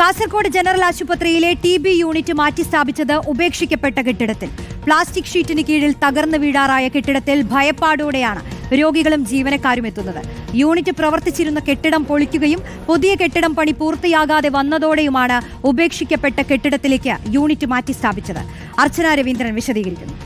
Kasaragod general ആശുപത്രിയിലെ T B unit മാറ്റി സ്ഥാപിച്ചത് ഉപേക്ഷിക്കപ്പെട്ട കെട്ടിടത്തിൽ. പ്ലാസ്റ്റിക് ഷീറ്റിന് കീഴിൽ തകർന്നു വീടാറായ കെട്ടിടത്തിൽ ഭയപ്പാടോടെയാണ് രോഗികളും ജീവനക്കാരും എത്തുന്നത്. യൂണിറ്റ് പ്രവർത്തിച്ചിരുന്ന കെട്ടിടം പൊളിക്കുകയും പുതിയ കെട്ടിടം പണി പൂർത്തിയാകാതെ വന്നതോടെയുമാണ് ഉപേക്ഷിക്കപ്പെട്ട കെട്ടിടത്തിലേക്ക് യൂണിറ്റ് മാറ്റി സ്ഥാപിച്ചത്. അർച്ചന രവീന്ദ്രൻ വിശദീകരിക്കുന്നു.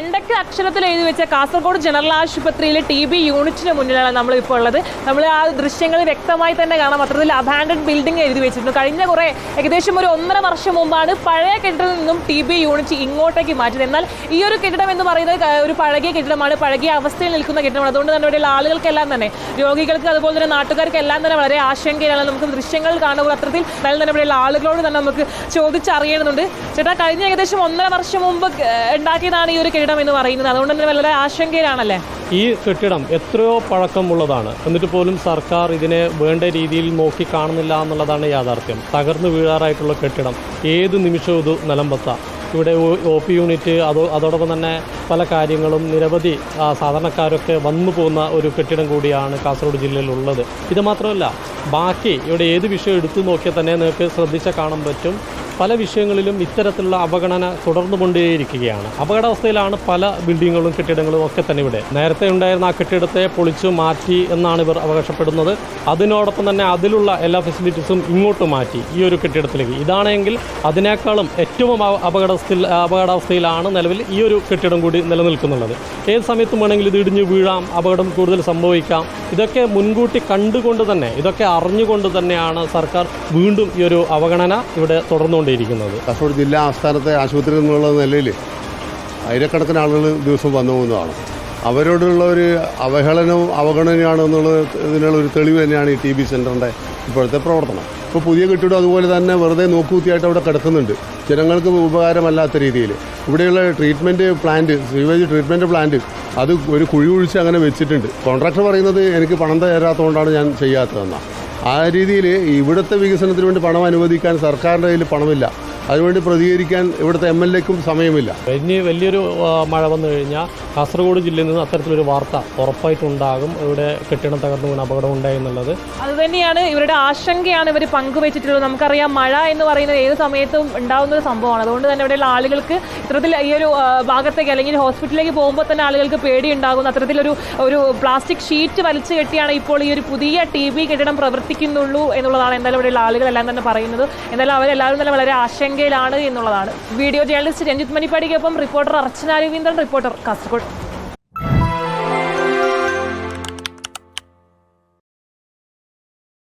കെട്ടിടം എന്ന് അക്ഷരത്തിൽ എഴുതി വെച്ച കാസർഗോഡ് ജനറൽ ആശുപത്രിയിലെ ടി ബി യൂണിറ്റിന് മുന്നിലാണ് നമ്മൾ ഇപ്പോൾ ഉള്ളത്. നമ്മൾ ആ ദൃശ്യങ്ങൾ വ്യക്തമായി തന്നെ കാണാം. അത്രത്തിൽ അബാൻഡഡ് ബിൽഡിംഗ് എഴുതി വെച്ചിട്ടുണ്ട് കഴിഞ്ഞ കുറേ ഏകദേശം ഒരു ഒന്നര വർഷം മുമ്പാണ് പഴയ കെട്ടിടത്തിൽ നിന്നും ടി ബി യൂണിറ്റ് ഇങ്ങോട്ടേക്ക് മാറ്റിയത്. എന്നാൽ ഈ ഒരു കെട്ടിടം എന്ന് പറയുന്നത് ഒരു പഴകിയ കെട്ടിടമാണ്. പഴകിയ അവസ്ഥയിൽ നിൽക്കുന്ന കെട്ടിടമാണ്. അതുകൊണ്ട് തന്നെ ഇവിടെയുള്ള ആളുകൾക്കെല്ലാം തന്നെ രോഗികൾക്ക് അതുപോലെ തന്നെ നാട്ടുകാർക്കെല്ലാം തന്നെ വളരെ ആശങ്കയിലാണ് നമുക്ക് ദൃശ്യങ്ങൾ കാണുമ്പോൾ അത്രത്തിൽ നല്ല തന്നെ ഇവിടെയുള്ള ആളുകളോട് തന്നെ നമുക്ക് ചോദിച്ചറിയണമെന്നുണ്ട് ചേട്ടാ കഴിഞ്ഞ ഏകദേശം ഒന്നര വർഷം മുമ്പ് ഉണ്ടാക്കിയതാണ് ഈ ഒരു കെട്ടിടം എന്ന് പറയുന്നത്. അതുകൊണ്ട് തന്നെ വളരെ ആശങ്കയിലാണല്ലേ? ഈ കെട്ടിടം എത്രയോ പഴക്കമുള്ളതാണ്. എന്നിട്ട് പോലും സർക്കാർ ഇതിനെ വേണ്ട രീതിയിൽ നോക്കി കാണുന്നില്ല എന്നുള്ളതാണ് യാഥാർത്ഥ്യം. തകർന്നു വീഴാറായിട്ടുള്ള കെട്ടിടം. ഏത് നിമിഷവും ഇത് നിലമ്പത്താം ഇവിടെ ഒ പി യൂണിറ്റ് അതോ അതോടൊപ്പം തന്നെ പല കാര്യങ്ങളും നിരവധി സാധാരണക്കാരൊക്കെ വന്നു പോകുന്ന ഒരു കെട്ടിടം കൂടിയാണ് കാസർഗോഡ് ജില്ലയിലുള്ളത്. ഇത് മാത്രമല്ല ബാക്കി ഇവിടെ ഏത് വിഷയം എടുത്തു നോക്കിയാൽ തന്നെ നിങ്ങൾക്ക് ശ്രദ്ധിച്ചാൽ കാണാൻ പറ്റും. പല വിഷയങ്ങളിലും ഇത്തരത്തിലുള്ള അവഗണന തുടർന്നുകൊണ്ടേയിരിക്കുകയാണ്. അപകടാവസ്ഥയിലാണ് പല ബിൽഡിങ്ങുകളും കെട്ടിടങ്ങളും ഒക്കെ തന്നെ ഇവിടെ. നേരത്തെ ഉണ്ടായിരുന്ന ആ കെട്ടിടത്തെ പൊളിച്ചു മാറ്റി എന്നാണ് ഇവർ അവകാശപ്പെടുന്നത്. അതിനോടൊപ്പം തന്നെ അതിലുള്ള എല്ലാ ഫെസിലിറ്റീസും ഇങ്ങോട്ട് മാറ്റി ഈ ഒരു കെട്ടിടത്തിലേക്ക്. ഇതാണെങ്കിൽ അതിനേക്കാളും ഏറ്റവും അപകടത്തിൽ അപകടാവസ്ഥയിലാണ് നിലവിൽ ഈ ഒരു കെട്ടിടം കൂടി നിലനിൽക്കുന്നുള്ളത്. ഏത് സമയത്തും വേണമെങ്കിൽ ഇത് ഇടിഞ്ഞു വീഴാം അപകടം കൂടുതൽ സംഭവിക്കാം ഇതൊക്കെ മുൻകൂട്ടി കണ്ടുകൊണ്ട് തന്നെ ഇതൊക്കെ അറിഞ്ഞുകൊണ്ട് തന്നെയാണ് സർക്കാർ വീണ്ടും ഈ ഒരു അവഗണന ഇവിടെ തുടർന്നുകൊണ്ടിരിക്കുന്നത് കാസർഗോഡ് ജില്ലാ ആസ്ഥാനത്തെ ആശുപത്രി എന്നുള്ള നിലയിൽ ആയിരക്കണക്കിന് ആളുകൾ ദിവസം വന്നു പോകുന്നതാണ്. അവരോടുള്ള ഒരു അവഹേളനവും അവഗണനയാണ് എന്നുള്ളത് ഇതിനുള്ള ഒരു തെളിവ് തന്നെയാണ് ഈ ടി ബി സെന്ററിന്റെ ഇപ്പോഴത്തെ പ്രവർത്തനം. ഇപ്പോൾ പുതിയ കെട്ടിടം അതുപോലെ തന്നെ വെറുതെ നോക്കുകുത്തിയായിട്ട് അവിടെ കിടക്കുന്നുണ്ട്. ജനങ്ങൾക്ക് ഉപകാരമല്ലാത്ത രീതിയിൽ. ഇവിടെയുള്ള treatment plant sewage treatment plant അത് ഒരു കുഴി ഒഴിച്ച് അങ്ങനെ വെച്ചിട്ടുണ്ട്. കോൺട്രാക്ടർ പറയുന്നത് എനിക്ക് പണം തരാത്തതുകൊണ്ടാണ് ഞാൻ ചെയ്യാത്തതെന്നാണ്. ആ രീതിയിൽ ഇവിടുത്തെ വികസനത്തിന് വേണ്ടി പണം അനുവദിക്കാൻ സർക്കാരിന്റെ കയ്യിൽ പണമില്ല. അതിനുവേണ്ടി പ്രതികരിക്കാൻ ഇവിടുത്തെ എം എൽ എക്കും സമയമില്ല. ഇനി വലിയൊരു മഴ വന്നു കഴിഞ്ഞാൽ കാസർഗോഡ് ജില്ലയിൽ നിന്ന് അത്തരത്തിലൊരു വാർത്ത ഉറപ്പായിട്ടുണ്ടാകും. ഇവിടെ കെട്ടിടം തകർന്നു വീണ് അപകടം ഉണ്ടായി എന്നുള്ളത്. അതുതന്നെയാണ് ഇവരുടെ ആശങ്കയാണ് ഇവർ പങ്കുവച്ചിട്ടുള്ളത്. നമുക്കറിയാം മഴ എന്ന് പറയുന്നത് ഏത് സമയത്തും ഉണ്ടാകുന്ന ഒരു സംഭവമാണ്. അതുകൊണ്ട് തന്നെ ഇവിടെയുള്ള ആളുകൾക്ക് ഇത്തരത്തിൽ ഈ ഒരു ഭാഗത്തേക്ക് അല്ലെങ്കിൽ ഹോസ്പിറ്റലിലേക്ക് പോകുമ്പോൾ തന്നെ ആളുകൾക്ക് പേടി ഉണ്ടാകുന്നു അത്തരത്തിലൊരു ഒരു പ്ലാസ്റ്റിക് ഷീറ്റ് വലിച്ചു കെട്ടിയാണ് ഇപ്പോൾ ഈ ഒരു പുതിയ ടി വി കെട്ടിടം പ്രവർത്തിക്കുന്നുള്ളൂ എന്നുള്ളതാണ് എന്തായാലും ഇവിടെയുള്ള ആളുകളെല്ലാം തന്നെ പറയുന്നത്. എന്തായാലും അവരെല്ലാവരും തന്നെ വളരെ ആശങ്കയിലാണ് എന്നുള്ളതാണ്. വീഡിയോ ജേർണലിസ്റ്റ് രഞ്ജിത് മണിപ്പാടിക്കൊപ്പം റിപ്പോർട്ടർ അർച്ചന രവീന്ദ്രൻ റിപ്പോർട്ടർ കാസർഗോഡ്.